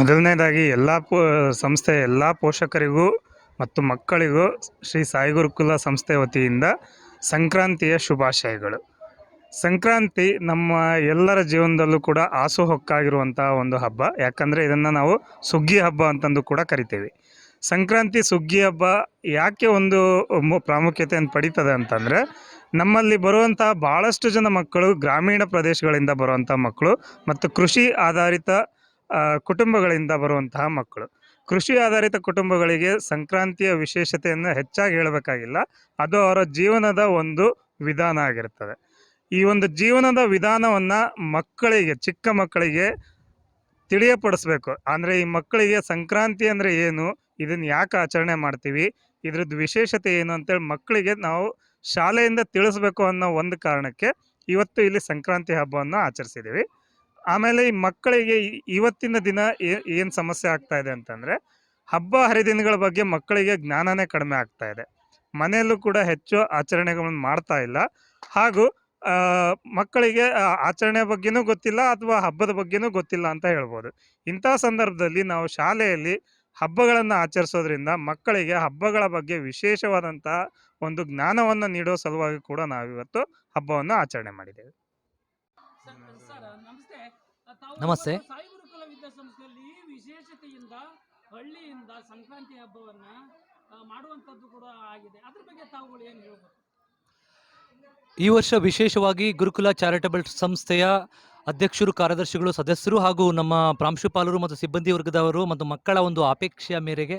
ಮೊದಲನೇದಾಗಿ ಎಲ್ಲ ಪೋ, ಸಂಸ್ಥೆಯ ಎಲ್ಲ ಪೋಷಕರಿಗೂ ಮತ್ತು ಮಕ್ಕಳಿಗೂ ಶ್ರೀ ಸಾಯಿ ಗುರುಕುಲ ಸಂಸ್ಥೆ ವತಿಯಿಂದ ಸಂಕ್ರಾಂತಿಯ ಶುಭಾಶಯಗಳು. ಸಂಕ್ರಾಂತಿ ನಮ್ಮ ಎಲ್ಲರ ಜೀವನದಲ್ಲೂ ಕೂಡ ಆಸುಹೊಕ್ಕಾಗಿರುವಂಥ ಒಂದು ಹಬ್ಬ. ಯಾಕಂದರೆ ಇದನ್ನು ನಾವು ಸುಗ್ಗಿ ಹಬ್ಬ ಅಂತಂದು ಕೂಡ ಕರಿತೀವಿ. ಸಂಕ್ರಾಂತಿ ಸುಗ್ಗಿ ಹಬ್ಬ ಯಾಕೆ ಒಂದು ಪ್ರಾಮುಖ್ಯತೆಯನ್ನು ಪಡೀತದೆ ಅಂತಂದರೆ, ನಮ್ಮಲ್ಲಿ ಬರುವಂಥ ಭಾಳಷ್ಟು ಜನ ಮಕ್ಕಳು ಗ್ರಾಮೀಣ ಪ್ರದೇಶಗಳಿಂದ ಬರುವಂಥ ಮಕ್ಕಳು ಮತ್ತು ಕೃಷಿ ಆಧಾರಿತ ಕುಟುಂಬಗಳಿಂದ ಬರುವಂತಹ ಮಕ್ಕಳು. ಕೃಷಿ ಆಧಾರಿತ ಕುಟುಂಬಗಳಿಗೆ ಸಂಕ್ರಾಂತಿಯ ವಿಶೇಷತೆಯನ್ನು ಹೆಚ್ಚಾಗಿ ಹೇಳಬೇಕಾಗಿಲ್ಲ. ಅದು ಅವರ ಜೀವನದ ಒಂದು ವಿಧಾನ ಆಗಿರ್ತದೆ ಈ ಒಂದು ಜೀವನದ ವಿಧಾನವನ್ನು ಮಕ್ಕಳಿಗೆ, ಚಿಕ್ಕ ಮಕ್ಕಳಿಗೆ ತಿಳಿಯಪಡಿಸ್ಬೇಕು. ಅಂದರೆ ಈ ಮಕ್ಕಳಿಗೆ ಸಂಕ್ರಾಂತಿ ಅಂದರೆ ಏನು, ಇದನ್ನು ಯಾಕೆ ಆಚರಣೆ ಮಾಡ್ತೀವಿ, ಇದ್ರದ್ದು ವಿಶೇಷತೆ ಏನು ಅಂತೇಳಿ ಮಕ್ಕಳಿಗೆ ನಾವು ಶಾಲೆಯಿಂದ ತಿಳಿಸ್ಬೇಕು ಅನ್ನೋ ಒಂದು ಕಾರಣಕ್ಕೆ ಇವತ್ತು ಇಲ್ಲಿ ಸಂಕ್ರಾಂತಿ ಹಬ್ಬವನ್ನು ಆಚರಿಸಿದ್ದೀವಿ ಆಮೇಲೆ ಈ ಮಕ್ಕಳಿಗೆ ಇವತ್ತಿನ ದಿನ ಏನು ಸಮಸ್ಯೆ ಆಗ್ತಾ ಇದೆ ಅಂತಂದರೆ, ಹಬ್ಬ ಹರಿದಿನಗಳ ಬಗ್ಗೆ ಮಕ್ಕಳಿಗೆ ಜ್ಞಾನನೇ ಕಡಿಮೆ ಆಗ್ತಾ ಇದೆ. ಮನೆಯಲ್ಲೂ ಕೂಡ ಹೆಚ್ಚು ಆಚರಣೆಗಳನ್ನು ಮಾಡ್ತಾ ಇಲ್ಲ. ಹಾಗೂ ಮಕ್ಕಳಿಗೆ ಆಚರಣೆ ಬಗ್ಗೆನೂ ಗೊತ್ತಿಲ್ಲ ಅಥವಾ ಹಬ್ಬದ ಬಗ್ಗೆನೂ ಗೊತ್ತಿಲ್ಲ ಅಂತ ಹೇಳ್ಬೋದು. ಇಂಥ ಸಂದರ್ಭದಲ್ಲಿ ನಾವು ಶಾಲೆಯಲ್ಲಿ ಹಬ್ಬಗಳನ್ನು ಆಚರಿಸೋದ್ರಿಂದ ಮಕ್ಕಳಿಗೆ ಹಬ್ಬಗಳ ಬಗ್ಗೆ ವಿಶೇಷವಾದಂತಹ ಒಂದು ಜ್ಞಾನವನ್ನು ನೀಡೋ ಸಲುವಾಗಿ ಕೂಡ ನಾವಿವತ್ತು ಹಬ್ಬವನ್ನು ಆಚರಣೆ ಮಾಡಿದ್ದೇವೆ. ಸರ್ ನಮಸ್ತೆ. ನಮಸ್ತೆ. ಸಾಯಿ ಗುರುಕುಲ ವಿದ್ಯಾಸಂಸ್ಥೆಯಲ್ಲಿ ವಿಶೇಷತೆಯಿಂದ ಹಳ್ಳಿಯಿಂದ ಸಂಕ್ರಾಂತಿ ಹಬ್ಬವನ್ನ ಮಾಡುವಂತದ್ದು ಕೂಡ ಆಗಿದೆ. ಅದ್ರ ಬಗ್ಗೆ ತಾವುಗಳು ಏನು ಹೇಳ್ಬೋದು? ಈ ವರ್ಷ ವಿಶೇಷವಾಗಿ ಗುರುಕುಲ ಚಾರಿಟಬಲ್ ಸಂಸ್ಥೆಯ ಅಧ್ಯಕ್ಷರು ಕಾರ್ಯದರ್ಶಿಗಳು ಸದಸ್ಯರು ಹಾಗೂ ನಮ್ಮ ಪ್ರಾಂಶುಪಾಲರು ಮತ್ತು ಸಿಬ್ಬಂದಿ ವರ್ಗದವರು ಮತ್ತು ಮಕ್ಕಳ ಒಂದು ಅಪೇಕ್ಷೆಯ ಮೇರೆಗೆ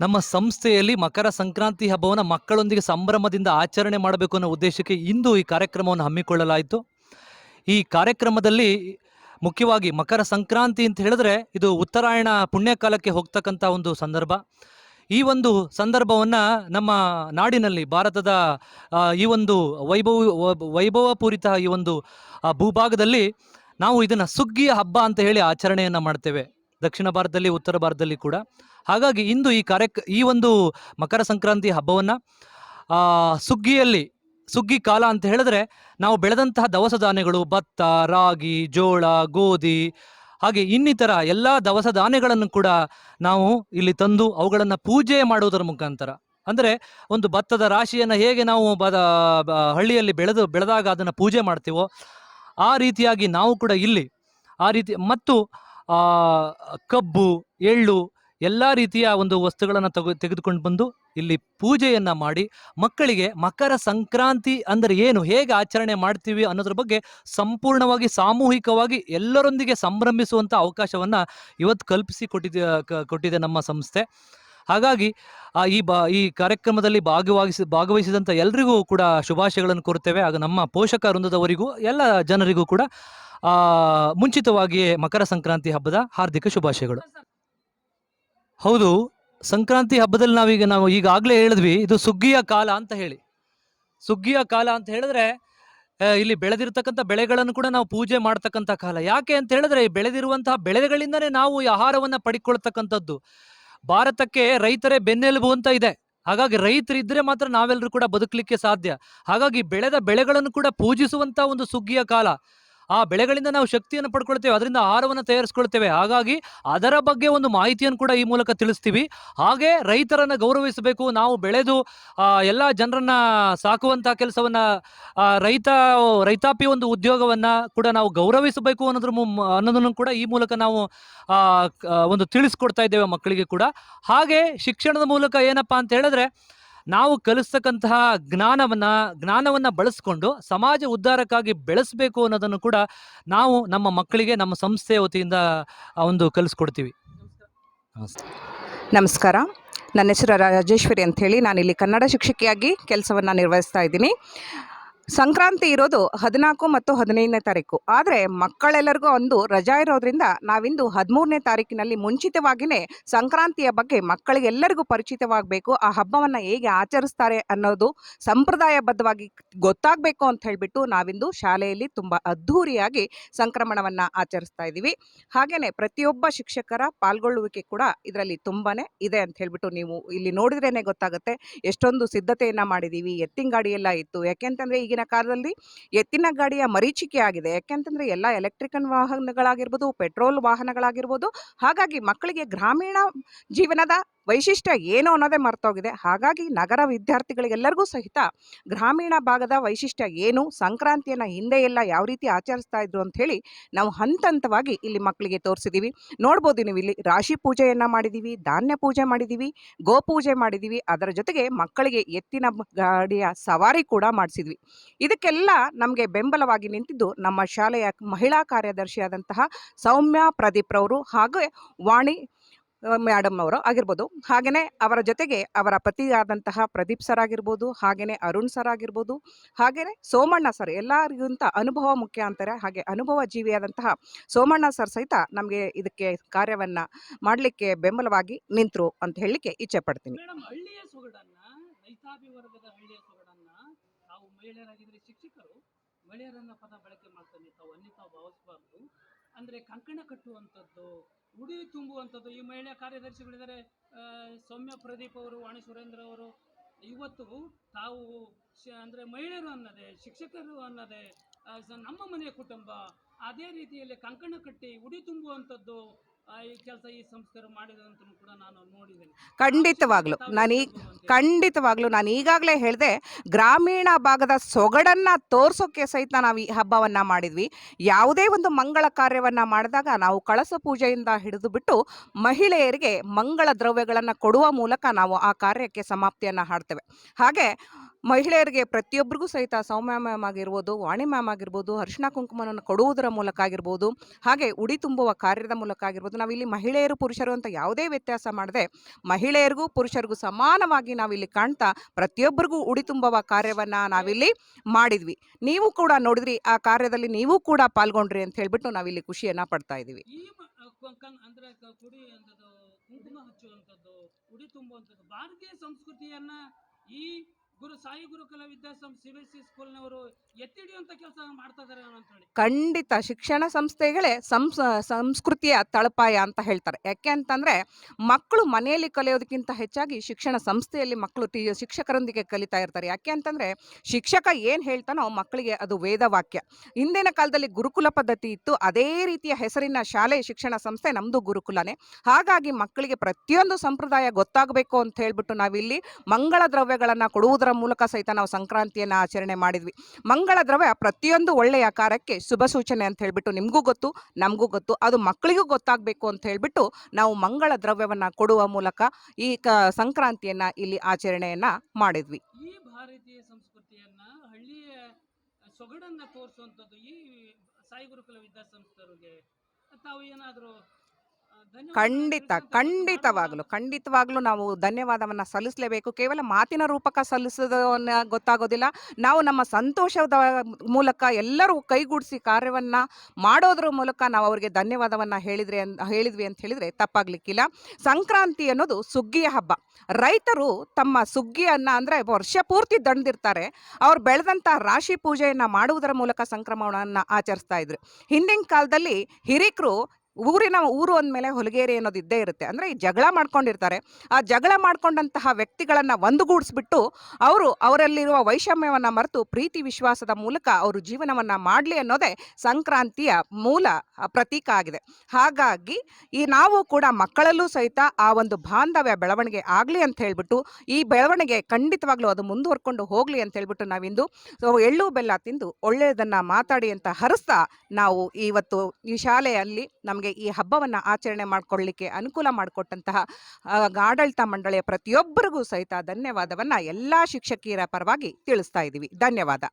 ನಮ್ಮ ಸಂಸ್ಥೆಯಲ್ಲಿ ಮಕರ ಸಂಕ್ರಾಂತಿ ಹಬ್ಬವನ್ನು ಮಕ್ಕಳೊಂದಿಗೆ ಸಂಭ್ರಮದಿಂದ ಆಚರಣೆ ಮಾಡಬೇಕು ಅನ್ನೋ ಉದ್ದೇಶಕ್ಕೆ ಇಂದು ಈ ಕಾರ್ಯಕ್ರಮವನ್ನು ಹಮ್ಮಿಕೊಳ್ಳಲಾಯಿತು. ಈ ಕಾರ್ಯಕ್ರಮದಲ್ಲಿ ಮುಖ್ಯವಾಗಿ ಮಕರ ಸಂಕ್ರಾಂತಿ ಅಂತ ಹೇಳಿದ್ರೆ ಇದು ಉತ್ತರಾಯಣ ಪುಣ್ಯಕಾಲಕ್ಕೆ ಹೋಗ್ತಕ್ಕಂಥ ಒಂದು ಸಂದರ್ಭ. ಈ ಒಂದು ಸಂದರ್ಭವನ್ನು ನಮ್ಮ ನಾಡಿನಲ್ಲಿ ಭಾರತದ ಈ ಒಂದು ವೈಭವ, ವೈಭವಪೂರಿತ ಈ ಒಂದು ಭೂಭಾಗದಲ್ಲಿ ನಾವು ಇದನ್ನು ಸುಗ್ಗಿಯ ಹಬ್ಬ ಅಂತ ಹೇಳಿ ಆಚರಣೆಯನ್ನು ಮಾಡ್ತೇವೆ. ದಕ್ಷಿಣ ಭಾರತದಲ್ಲಿ, ಉತ್ತರ ಭಾರತದಲ್ಲಿ ಕೂಡ. ಹಾಗಾಗಿ ಇಂದು ಈ ಕಾರ್ಯಕ್, ಈ ಒಂದು ಮಕರ ಸಂಕ್ರಾಂತಿ ಹಬ್ಬವನ್ನು ಸುಗ್ಗಿಯಲ್ಲಿ ಸುಗ್ಗಿ ಕಾಲ ಅಂತ ಹೇಳಿದ್ರೆ ನಾವು ಬೆಳೆದಂತಹ ದವಸ ಧಾನ್ಯಗಳು ಭತ್ತ, ರಾಗಿ, ಜೋಳ, ಗೋಧಿ, ಹಾಗೆ ಇನ್ನಿತರ ಎಲ್ಲ ದವಸ ಧಾನ್ಯಗಳನ್ನು ಕೂಡ ನಾವು ಇಲ್ಲಿ ತಂದು ಅವುಗಳನ್ನು ಪೂಜೆ ಮಾಡುವುದರ ಮುಖಾಂತರ. ಅಂದರೆ ಒಂದು ಭತ್ತದ ರಾಶಿಯನ್ನು ಹೇಗೆ ನಾವು ಬದ ಹಳ್ಳಿಯಲ್ಲಿ ಬೆಳೆದು, ಬೆಳೆದಾಗ ಅದನ್ನು ಪೂಜೆ ಮಾಡ್ತೀವೋ ಆ ರೀತಿಯಾಗಿ ನಾವು ಕೂಡ ಇಲ್ಲಿ ಆ ರೀತಿ, ಮತ್ತು ಕಬ್ಬು, ಎಳ್ಳು ಎಲ್ಲ ರೀತಿಯ ಒಂದು ವಸ್ತುಗಳನ್ನು ತೆಗೆ, ತೆಗೆದುಕೊಂಡು ಬಂದು ಇಲ್ಲಿ ಪೂಜೆಯನ್ನು ಮಾಡಿ ಮಕ್ಕಳಿಗೆ ಮಕರ ಸಂಕ್ರಾಂತಿ ಅಂದರೆ ಏನು, ಹೇಗೆ ಆಚರಣೆ ಮಾಡ್ತೀವಿ ಅನ್ನೋದ್ರ ಬಗ್ಗೆ ಸಂಪೂರ್ಣವಾಗಿ ಸಾಮೂಹಿಕವಾಗಿ ಎಲ್ಲರೊಂದಿಗೆ ಸಂಭ್ರಮಿಸುವಂಥ ಅವಕಾಶವನ್ನು ಇವತ್ತು ಕಲ್ಪಿಸಿ ಕೊಟ್ಟಿದೆ ಕೊಟ್ಟಿದೆ ನಮ್ಮ ಸಂಸ್ಥೆ. ಹಾಗಾಗಿ ಈ ಬಾ, ಈ ಕಾರ್ಯಕ್ರಮದಲ್ಲಿ ಭಾಗವಹಿಸಿ ಭಾಗವಹಿಸಿದಂಥ ಎಲ್ರಿಗೂ ಕೂಡ ಶುಭಾಶಯಗಳನ್ನು ಕೊರುತ್ತೇವೆ. ಹಾಗೂ ನಮ್ಮ ಪೋಷಕ ವೃಂದದವರಿಗೂ, ಎಲ್ಲ ಜನರಿಗೂ ಕೂಡ ಮುಂಚಿತವಾಗಿಯೇ ಮಕರ ಸಂಕ್ರಾಂತಿ ಹಬ್ಬದ ಹಾರ್ದಿಕ ಶುಭಾಶಯಗಳು. ಹೌದು, ಸಂಕ್ರಾಂತಿ ಹಬ್ಬದಲ್ಲಿ ನಾವೀಗ ನಾವು ಈಗಾಗಲೇ ಹೇಳಿದ್ವಿ, ಇದು ಸುಗ್ಗಿಯ ಕಾಲ ಅಂತ ಹೇಳಿ. ಸುಗ್ಗಿಯ ಕಾಲ ಅಂತ ಹೇಳಿದ್ರೆ ಇಲ್ಲಿ ಬೆಳೆದಿರ್ತಕ್ಕಂಥ ಬೆಳೆಗಳನ್ನು ಕೂಡ ನಾವು ಪೂಜೆ ಮಾಡ್ತಕ್ಕಂಥ ಕಾಲ. ಯಾಕೆ ಅಂತ ಹೇಳಿದ್ರೆ ಬೆಳೆದಿರುವಂತಹ ಬೆಳೆಗಳಿಂದನೇ ನಾವು ಈ ಆಹಾರವನ್ನು ಪಡಿಕೊಳ್ತಕ್ಕಂಥದ್ದು ಭಾರತಕ್ಕೆ ರೈತರೇ ಬೆನ್ನೆಲುಬು ಅಂತ ಇದೆ. ಹಾಗಾಗಿ ರೈತರಿದ್ರೆ ಮಾತ್ರ ನಾವೆಲ್ಲರೂ ಕೂಡ ಬದುಕಲಿಕ್ಕೆ ಸಾಧ್ಯ. ಹಾಗಾಗಿ ಬೆಳೆದ ಬೆಳೆಗಳನ್ನು ಕೂಡ ಪೂಜಿಸುವಂತಹ ಒಂದು ಸುಗ್ಗಿಯ ಕಾಲ. ಆ ಬೆಳೆಗಳಿಂದ ನಾವು ಶಕ್ತಿಯನ್ನು ಪಡ್ಕೊಳ್ತೇವೆ, ಅದರಿಂದ ಆಹಾರವನ್ನು ತಯಾರಿಸ್ಕೊಳ್ತೇವೆ. ಹಾಗಾಗಿ ಅದರ ಬಗ್ಗೆ ಒಂದು ಮಾಹಿತಿಯನ್ನು ಕೂಡ ಈ ಮೂಲಕ ತಿಳಿಸ್ತೀವಿ. ಹಾಗೆ ರೈತರನ್ನು ಗೌರವಿಸಬೇಕು. ನಾವು ಬೆಳೆದು ಎಲ್ಲ ಜನರನ್ನ ಸಾಕುವಂಥ ಕೆಲಸವನ್ನ ರೈತ, ರೈತಾಪಿ ಒಂದು ಉದ್ಯೋಗವನ್ನ ಕೂಡ ನಾವು ಗೌರವಿಸಬೇಕು ಅನ್ನೋದ್ರ ಅನ್ನೋದನ್ನು ಕೂಡ ಈ ಮೂಲಕ ನಾವು ಒಂದು ತಿಳಿಸ್ಕೊಡ್ತಾ ಇದ್ದೇವೆ ಮಕ್ಕಳಿಗೆ ಕೂಡ. ಹಾಗೆ ಶಿಕ್ಷಣದ ಮೂಲಕ ಏನಪ್ಪಾ ಅಂತ ಹೇಳಿದ್ರೆ ನಾವು ಕಲಿಸ್ತಕ್ಕಂತಹ ಜ್ಞಾನವನ್ನ ಜ್ಞಾನವನ್ನ ಬಳಸ್ಕೊಂಡು ಸಮಾಜ ಉದ್ಧಾರಕ್ಕಾಗಿ ಬೆಳೆಸಬೇಕು ಅನ್ನೋದನ್ನು ಕೂಡ ನಾವು ನಮ್ಮ ಮಕ್ಕಳಿಗೆ, ನಮ್ಮ ಸಂಸ್ಥೆಯ ವತಿಯಿಂದ ಒಂದು ಕಲಿಸ್ಕೊಡ್ತೀವಿ. ನಮಸ್ಕಾರ. ನನ್ನ ಹೆಸರು ರಾಜೇಶ್ವರಿ ಅಂಥೇಳಿ ನಾನಿಲ್ಲಿ ಕನ್ನಡ ಶಿಕ್ಷಕಿಯಾಗಿ ಕೆಲಸವನ್ನು ನಿರ್ವಹಿಸ್ತಾ ಇದ್ದೀನಿ. ಸಂಕ್ರಾಂತಿ ಇರೋದು ಹದಿನಾಲ್ಕು ಮತ್ತು ಹದಿನೈದನೇ ತಾರೀಕು. ಆದರೆ ಮಕ್ಕಳೆಲ್ಲರಿಗೂ ಒಂದು ರಜಾ ಇರೋದ್ರಿಂದ ನಾವಿಂದು ಹದಿಮೂರನೇ ತಾರೀಕಿನಲ್ಲಿ ಮುಂಚಿತವಾಗಿಯೇ ಸಂಕ್ರಾಂತಿಯ ಬಗ್ಗೆ ಮಕ್ಕಳಿಗೆಲ್ಲರಿಗೂ ಪರಿಚಿತವಾಗಬೇಕು, ಆ ಹಬ್ಬವನ್ನು ಹೇಗೆ ಆಚರಿಸ್ತಾರೆ ಅನ್ನೋದು ಸಂಪ್ರದಾಯಬದ್ಧವಾಗಿ ಗೊತ್ತಾಗಬೇಕು ಅಂತ ಹೇಳಿಬಿಟ್ಟು ನಾವಿಂದು ಶಾಲೆಯಲ್ಲಿ ತುಂಬ ಅದ್ಧೂರಿಯಾಗಿ ಸಂಕ್ರಮಣವನ್ನು ಆಚರಿಸ್ತಾ ಇದ್ದೀವಿ. ಹಾಗೆಯೇ ಪ್ರತಿಯೊಬ್ಬ ಶಿಕ್ಷಕರ ಪಾಲ್ಗೊಳ್ಳುವಿಕೆ ಕೂಡ ಇದರಲ್ಲಿ ತುಂಬಾ ಇದೆ ಅಂತ ಹೇಳಿಬಿಟ್ಟು ನೀವು ಇಲ್ಲಿ ನೋಡಿದ್ರೇ ಗೊತ್ತಾಗುತ್ತೆ. ಎಷ್ಟೊಂದು ಸಿದ್ಧತೆಯನ್ನು ಮಾಡಿದ್ದೀವಿ ಎತ್ತಿನ ಗಾಡಿ ಎಲ್ಲ ಇತ್ತು. ಯಾಕೆಂತಂದರೆ ಈಗ ಈಗಿನ ಕಾಲದಲ್ಲಿ ಎತ್ತಿನ ಗಾಡಿಯ ಮರೀಚಿಕೆ ಆಗಿದೆ. ಯಾಕೆಂತಂದರೆ ಎಲ್ಲ ಎಲೆಕ್ಟ್ರಿಕಲ್ ವಾಹನಗಳಾಗಿರ್ಬೋದು, ಪೆಟ್ರೋಲ್ ವಾಹನಗಳಾಗಿರ್ಬೋದು, ಹಾಗಾಗಿ ಮಕ್ಕಳಿಗೆ ಗ್ರಾಮೀಣ ಜೀವನದ ವೈಶಿಷ್ಟ್ಯ ಏನು ಅನ್ನೋದೇ ಮರ್ತೋಗಿದೆ. ಹಾಗಾಗಿ ನಗರ ವಿದ್ಯಾರ್ಥಿಗಳಿಗೆಲ್ಲರಿಗೂ ಸಹಿತ ಗ್ರಾಮೀಣ ಭಾಗದ ವೈಶಿಷ್ಟ್ಯ ಏನು, ಸಂಕ್ರಾಂತಿಯನ್ನು ಹಿಂದೆ ಎಲ್ಲ ಯಾವ ರೀತಿ ಆಚರಿಸ್ತಾ ಇದ್ರು ಅಂತ ಹೇಳಿ ನಾವು ಹಂತ ಹಂತವಾಗಿ ಇಲ್ಲಿ ಮಕ್ಕಳಿಗೆ ತೋರಿಸಿದ್ದೀವಿ ನೋಡ್ಬೋದು ನೀವು ಇಲ್ಲಿ ರಾಶಿ ಪೂಜೆಯನ್ನು ಮಾಡಿದ್ದೀವಿ ಧಾನ್ಯ ಪೂಜೆ ಮಾಡಿದ್ದೀವಿ ಗೋಪೂಜೆ ಮಾಡಿದ್ದೀವಿ ಅದರ ಜೊತೆಗೆ ಮಕ್ಕಳಿಗೆ ಎತ್ತಿನ ಗಾಡಿಯ ಸವಾರಿ ಕೂಡ ಮಾಡಿಸಿದ್ವಿ. ಇದಕ್ಕೆಲ್ಲ ನಮಗೆ ಬೆಂಬಲವಾಗಿ ನಿಂತಿದ್ದು ನಮ್ಮ ಶಾಲೆಯ ಮಹಿಳಾ ಕಾರ್ಯದರ್ಶಿಯಾದಂತಹ ಸೌಮ್ಯ ಪ್ರದೀಪ್ರವರು ಹಾಗೂ ವಾಣಿ ಮೇಡಮ್ ಅವರು ಆಗಿರ್ಬೋದು. ಹಾಗೆಯೇ ಅವರ ಜೊತೆಗೆ ಅವರ ಪತಿಯಾದಂತಹ ಪ್ರದೀಪ್ ಸರ್ ಆಗಿರ್ಬೋದು ಹಾಗೆಯೇ ಅರುಣ್ ಸರ್ ಆಗಿರ್ಬೋದು ಹಾಗೆಯೇ ಸೋಮಣ್ಣ ಸರ್ ಎಲ್ಲರಿಗಿಂತ ಅನುಭವ ಮುಖ್ಯ ಅಂತಾರೆ. ಹಾಗೆ ಅನುಭವ ಜೀವಿಯಾದಂತಹ ಸೋಮಣ್ಣ ಸರ್ ಸಹಿತ ನಮಗೆ ಇದಕ್ಕೆ ಕಾರ್ಯವನ್ನು ಮಾಡಲಿಕ್ಕೆ ಬೆಂಬಲವಾಗಿ ನಿಂತರು ಅಂತ ಹೇಳಲಿಕ್ಕೆ ಇಚ್ಛೆ ಪಡ್ತೀನಿ. ಮಹಿಳೆಯರನ್ನ ಪದ ಬಳಕೆ ಮಾಡ್ತಾನೆ ತಾವು ತಾವು ಅಂದ್ರೆ ಕಂಕಣ ಕಟ್ಟುವಂಥದ್ದು ಉಡಿ ತುಂಬುವಂಥದ್ದು. ಈ ಮಹಿಳಾ ಕಾರ್ಯದರ್ಶಿಗಳಿದ್ದಾರೆ ಸೌಮ್ಯ ಪ್ರದೀಪ್ ಅವರು ವಾಣಿ ಸುರೇಂದ್ರ ಅವರು. ಇವತ್ತು ತಾವು ಶ- ಅಂದ್ರೆ ಮಹಿಳೆಯರು ಅನ್ನದೆ ಶಿಕ್ಷಕರು ಅನ್ನದೆ ನಮ್ಮ ಮನೆಯ ಕುಟುಂಬ ಅದೇ ರೀತಿಯಲ್ಲಿ ಕಂಕಣ ಕಟ್ಟಿ ಉಡಿ ತುಂಬುವಂಥದ್ದು ಈ ಕೆಲಸ ಈ ಸಂಸ್ಥೆಯರು ಮಾಡಿದಂತ ಕೂಡ ನಾನು ನೋಡಿದ್ದೇನೆ. ಖಂಡಿತವಾಗ್ಲು. ನಾನು ಖಂಡಿತವಾಗ್ಲೂ ನಾನು ಈಗಾಗಲೇ ಹೇಳಿದೆ, ಗ್ರಾಮೀಣ ಭಾಗದ ಸೊಗಡನ್ನು ತೋರಿಸೋಕ್ಕೆ ಸಹಿತ ನಾವು ಈ ಹಬ್ಬವನ್ನು ಮಾಡಿದ್ವಿ. ಯಾವುದೇ ಒಂದು ಮಂಗಳ ಕಾರ್ಯವನ್ನು ಮಾಡಿದಾಗ ನಾವು ಕಳಸ ಪೂಜೆಯಿಂದ ಹಿಡಿದು ಬಿಟ್ಟು ಮಹಿಳೆಯರಿಗೆ ಮಂಗಳ ದ್ರವ್ಯಗಳನ್ನು ಕೊಡುವ ಮೂಲಕ ನಾವು ಆ ಕಾರ್ಯಕ್ಕೆ ಸಮಾಪ್ತಿಯನ್ನು ಹಾಡ್ತೇವೆ. ಹಾಗೆ ಮಹಿಳೆಯರಿಗೆ ಪ್ರತಿಯೊಬ್ಬರಿಗೂ ಸಹಿತ ಸೌಮ್ಯ ಮ್ಯಾಮ್ ಆಗಿರ್ಬೋದು, ವಾಣಿ ಮ್ಯಾಮ್ ಆಗಿರ್ಬೋದು, ಅರಿಶಿಣ ಕುಂಕುಮವನ್ನು ಕೊಡುವುದರ ಮೂಲಕ ಆಗಿರ್ಬೋದು, ಹಾಗೆ ಉಡಿ ತುಂಬುವ ಕಾರ್ಯದ ಮೂಲಕ ಆಗಿರ್ಬೋದು ನಾವಿಲ್ಲಿ ಮಹಿಳೆಯರು, ಪುರುಷರು ಅಂತ ಯಾವುದೇ ವ್ಯತ್ಯಾಸ ಮಾಡದೆ ಮಹಿಳೆಯರಿಗೂ, ಪುರುಷರಿಗೂ ಸಮಾನವಾಗಿ ನಾವಿಲ್ಲಿ ಕಾಣ್ತಾ ಪ್ರತಿಯೊಬ್ಬರಿಗೂ ಉಡಿ ತುಂಬುವ ಕಾರ್ಯವನ್ನು ನಾವಿಲ್ಲಿ ಮಾಡಿದ್ವಿ. ನೀವು ಕೂಡ ನೋಡಿದ್ರಿ, ಆ ಕಾರ್ಯದಲ್ಲಿ ನೀವು ಕೂಡ ಪಾಲ್ಗೊಂಡ್ರಿ ಅಂತ ಹೇಳ್ಬಿಟ್ಟು ನಾವಿಲ್ಲಿ ಖುಷಿಯನ್ನು ಪಡ್ತಾ ಇದ್ದೀವಿ ಭಾರತೀಯ ಸಂಸ್ಕೃತಿಯನ್ನ ಈ ಗುರು ಗುರುಕುಲ ವಿದ್ಯಾಸಂಸ್ಥೆ ಕೆಲಸ ಮಾಡ್ತಾ ಖಂಡಿತ ಶಿಕ್ಷಣ ಸಂಸ್ಥೆಗಳೇ ಸಂಸ್, ಸಂಸ್ಕೃತಿಯ ತಳಪಾಯ ಅಂತ ಹೇಳ್ತಾರೆ. ಯಾಕೆ ಅಂತಂದರೆ ಮಕ್ಕಳು ಮನೆಯಲ್ಲಿ ಕಲಿಯೋದಕ್ಕಿಂತ ಹೆಚ್ಚಾಗಿ ಶಿಕ್ಷಣ ಸಂಸ್ಥೆಯಲ್ಲಿ ಮಕ್ಕಳು ಟಿ, ಶಿಕ್ಷಕರೊಂದಿಗೆ ಕಲಿತಾ ಇರ್ತಾರೆ. ಯಾಕೆ ಅಂತಂದರೆ ಶಿಕ್ಷಕ ಏನು ಹೇಳ್ತಾನೋ ಮಕ್ಕಳಿಗೆ ಅದು ವೇದವಾಕ್ಯ. ಹಿಂದಿನ ಕಾಲದಲ್ಲಿ ಗುರುಕುಲ ಪದ್ಧತಿ ಇತ್ತು. ಅದೇ ರೀತಿಯ ಹೆಸರಿನ ಶಾಲೆ ಶಿಕ್ಷಣ ಸಂಸ್ಥೆ ನಮ್ಮದು ಗುರುಕುಲನೇ. ಹಾಗಾಗಿ ಮಕ್ಕಳಿಗೆ ಪ್ರತಿಯೊಂದು ಸಂಪ್ರದಾಯ ಗೊತ್ತಾಗಬೇಕು ಅಂತ ಹೇಳ್ಬಿಟ್ಟು ನಾವಿಲ್ಲಿ ಮಂಗಳ ದ್ರವ್ಯಗಳನ್ನು ಕೊಡುವುದರ ಮೂಲಕ ಸಹಿತ ನಾವು ಸಂಕ್ರಾಂತಿಯನ್ನು ಆಚರಣೆ ಮಾಡಿದ್ವಿ. ಮಂಗಳ ದ್ರವ್ಯ ಪ್ರತಿಯೊಂದು ಒಳ್ಳೆಯ ಕಾರ್ಯಕ್ಕೆ ಶುಭ ಸೂಚನೆ ಅಂತ ಹೇಳ್ಬಿಟ್ಟು ನಿಮಗೂ ಗೊತ್ತು, ನಮಗೂ ಗೊತ್ತು, ಅದು ಮಕ್ಕಳಿಗೂ ಗೊತ್ತಾಗಬೇಕು ಅಂತ ಹೇಳ್ಬಿಟ್ಟು ನಾವು ಮಂಗಳ ದ್ರವ್ಯವನ್ನು ಕೊಡುವ ಮೂಲಕ ಈ ಕ ಸಂಕ್ರಾಂತಿಯನ್ನು ಇಲ್ಲಿ ಆಚರಣೆಯನ್ನು ಮಾಡಿದ್ವಿ. ಈ ಭಾರತೀಯ ಸಂಸ್ಕೃತಿಯನ್ನ ಹಳ್ಳಿಯ ಸೊಗಡನ್ನ ತೋರಿಸುವಂಥದ್ದು ಈ ಸಾಯಿ ಗುರುಕುಲ ವಿದ್ಯಾಸಂಸ್ಥೆಯವರಿಗೆ ತಾವು ಏನಾದರೂ ಖಂಡಿತ, ಖಂಡಿತವಾಗ್ಲು, ಖಂಡಿತವಾಗ್ಲೂ ನಾವು ಧನ್ಯವಾದವನ್ನು ಸಲ್ಲಿಸಲೇಬೇಕು. ಕೇವಲ ಮಾತಿನ ರೂಪಕ ಸಲ್ಲಿಸೋದನ್ನ ಗೊತ್ತಾಗೋದಿಲ್ಲ. ನಾವು ನಮ್ಮ ಸಂತೋಷದ ಮೂಲಕ ಎಲ್ಲರೂ ಕೈಗೂಡಿಸಿ ಕಾರ್ಯವನ್ನು ಮಾಡೋದ್ರ ಮೂಲಕ ನಾವು ಅವರಿಗೆ ಧನ್ಯವಾದವನ್ನು ಹೇಳಿದ್ರೆ ಹೇಳಿದ್ವಿ ಅಂತ ಹೇಳಿದರೆ ತಪ್ಪಾಗಲಿಕ್ಕಿಲ್ಲ. ಸಂಕ್ರಾಂತಿ ಅನ್ನೋದು ಸುಗ್ಗಿಯ ಹಬ್ಬ. ರೈತರು ತಮ್ಮ ಸುಗ್ಗಿಯನ್ನು ಅಂದರೆ ವರ್ಷ ಪೂರ್ತಿ ದಂಡಿರ್ತಾರೆ ಅವ್ರು ಬೆಳೆದಂಥ ರಾಶಿ ಪೂಜೆಯನ್ನು ಮಾಡುವುದರ ಮೂಲಕ ಸಂಕ್ರಮಣವನ್ನು ಆಚರಿಸ್ತಾ ಇದ್ರು. ಹಿಂದಿನ ಕಾಲದಲ್ಲಿ ಹಿರಿಕರು ಊರಿನ ಊರು ಅಂದಮೇಲೆ ಹೊಲಗೇರಿ ಅನ್ನೋದು ಇದ್ದೇ ಇರುತ್ತೆ. ಅಂದರೆ ಈ ಜಗಳ ಮಾಡ್ಕೊಂಡಿರ್ತಾರೆ. ಆ ಜಗಳ ಮಾಡ್ಕೊಂಡಂತಹ ವ್ಯಕ್ತಿಗಳನ್ನು ಒಂದುಗೂಡಿಸ್ಬಿಟ್ಟು ಅವರು ಅವರಲ್ಲಿರುವ ವೈಷಮ್ಯವನ್ನು ಮರೆತು ಪ್ರೀತಿ ವಿಶ್ವಾಸದ ಮೂಲಕ ಅವರು ಜೀವನವನ್ನು ಮಾಡಲಿ ಅನ್ನೋದೇ ಸಂಕ್ರಾಂತಿಯ ಮೂಲ ಪ್ರತೀಕ ಆಗಿದೆ. ಹಾಗಾಗಿ ಈ ನಾವು ಕೂಡ ಮಕ್ಕಳಲ್ಲೂ ಸಹಿತ ಆ ಒಂದು ಬಾಂಧವ್ಯ ಬೆಳವಣಿಗೆ ಆಗಲಿ ಅಂತ ಹೇಳಿಬಿಟ್ಟು, ಈ ಬೆಳವಣಿಗೆ ಖಂಡಿತವಾಗ್ಲೂ ಅದು ಮುಂದುವರ್ಕೊಂಡು ಹೋಗಲಿ ಅಂತ ಹೇಳಿಬಿಟ್ಟು ನಾವಿಂದು ಎಳ್ಳು ಬೆಲ್ಲ ತಿಂದು ಒಳ್ಳೆಯದನ್ನು ಮಾತಾಡಿ ಅಂತ ಹರಿಸ್ತಾ ನಾವು ಇವತ್ತು ಈ ಶಾಲೆಯಲ್ಲಿ ನಮಗೆ ಈ ಹಬ್ಬವನ್ನು ಆಚರಣೆ ಮಾಡ್ಕೊಳ್ಳಿಕ್ಕೆ ಅನುಕೂಲ ಮಾಡಿಕೊಟ್ಟಂತಹ ಆಡಳಿತ ಮಂಡಳಿಯ ಪ್ರತಿಯೊಬ್ಬರಿಗೂ ಸಹಿತ ಧನ್ಯವಾದವನ್ನು ಎಲ್ಲ ಶಿಕ್ಷಕಿಯರ ಪರವಾಗಿ ತಿಳಿಸ್ತಾ ಇದ್ದೀವಿ ಧನ್ಯವಾದ.